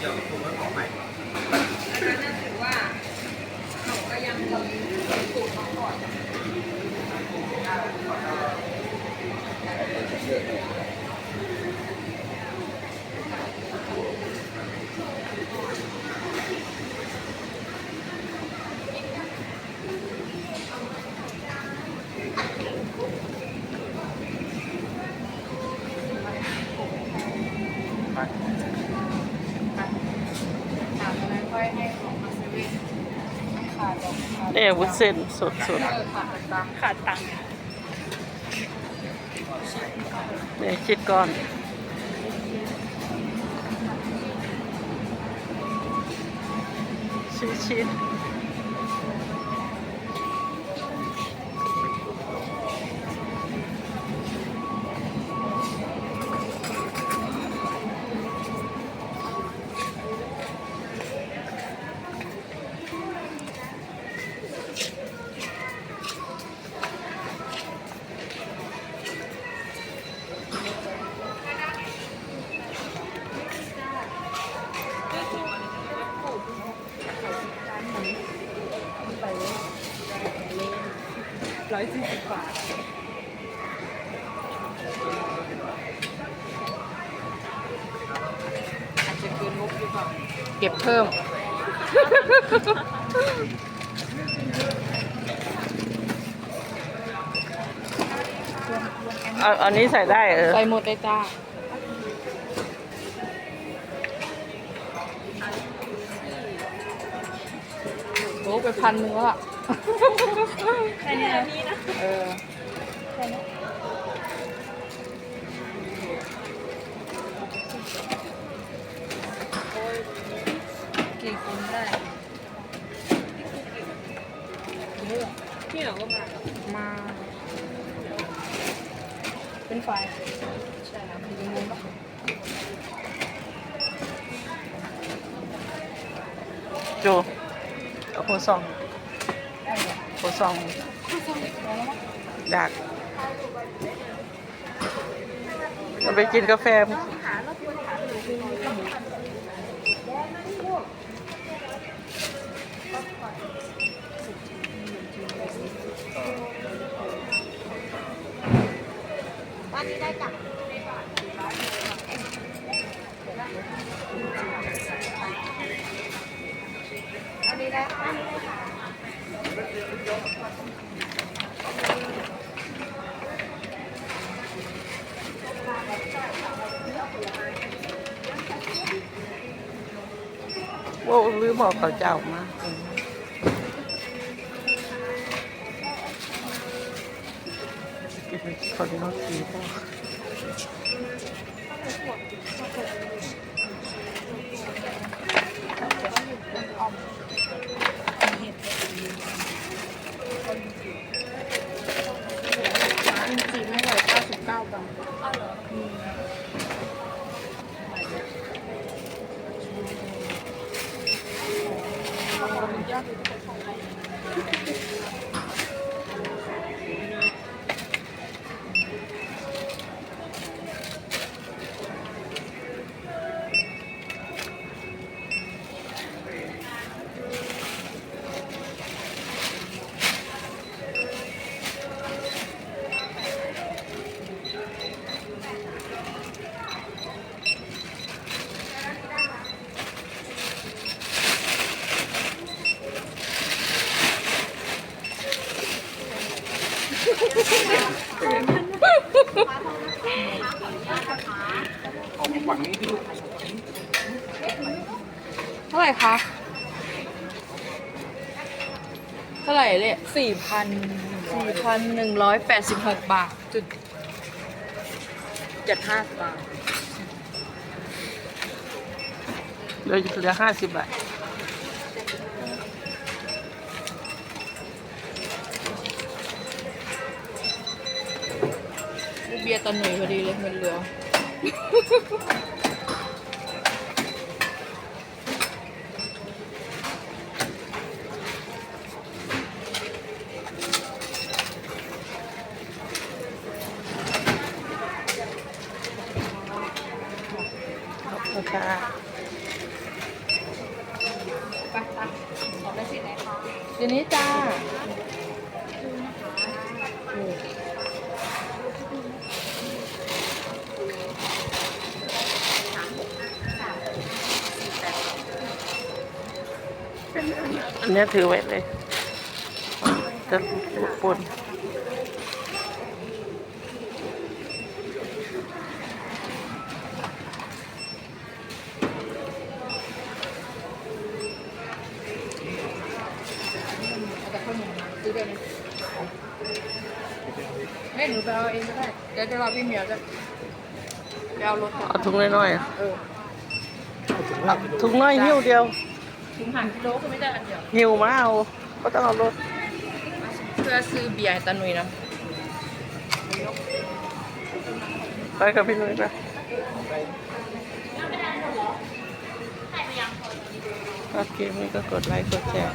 เกี่ยวกับตัวมันออกไปอันนั้นถือว่าเขาก็ยังมีสูตรของก่อน ไป ถามอะไรค่อยให้ของมาเซเว่น เนี่ยวุ้นเส้นสดสดขาดตังค์ขาดตังเนี่ยคิดก่อนชิดชิด ร้อยสี่สิบบาทอาจจะเกินงบหรือเปล่าเก็บเพิ่ม เอาอันนี้ใส่ได้เออ ใส่หมดเลยจ้าโอ้ไปพันหนึ่งแล้วอะ แค่นี้นะพี่นะเออแค่นี้กี่คนได้พี่เหรอก็มา มา เป็นไฟใช่ครับเป็นมุมปะโจเอาโคซอง โคซองดักเราไปกินกาแฟ ว่าลืมบอกเขาเจ้ามาคนนอกสีบอก Gracias. เท่าไหร่คะ เท่าไหร่เลยสี่พันสี่พันหนึ่งร้อยแปดสิบหกบาทจุดเจ็ดห้าบาทเหลือเหลือห้าสิบบาทียร์ตะหน่อยพอดีเลยมันเรือค่ะไปไปขอไปสิไหนคะเดี๋ยวนี้จ้า เนี้ยถือไว้เลย จะปนเอาแต่ข้าวเหนียวมาซื้อได้ไหมเฮ้ยหนูไปเอาเองก็ได้เดี๋ยวจะรอพี่เหมียวจะไปเอารถก่อนเอาถุงน้อยๆอะเออเอาถุงน้อยหิ้วเดียว ถุงหั่นกิโลก็ไม่ได้อันเดียวหิ้วมาเอาก็ต้องเอารถเพื่อซื้อเบียร์ให้ตาหนุยนะไปกับพี่นุ้ยไปโอเคมันก็กดไลค์กดแชร์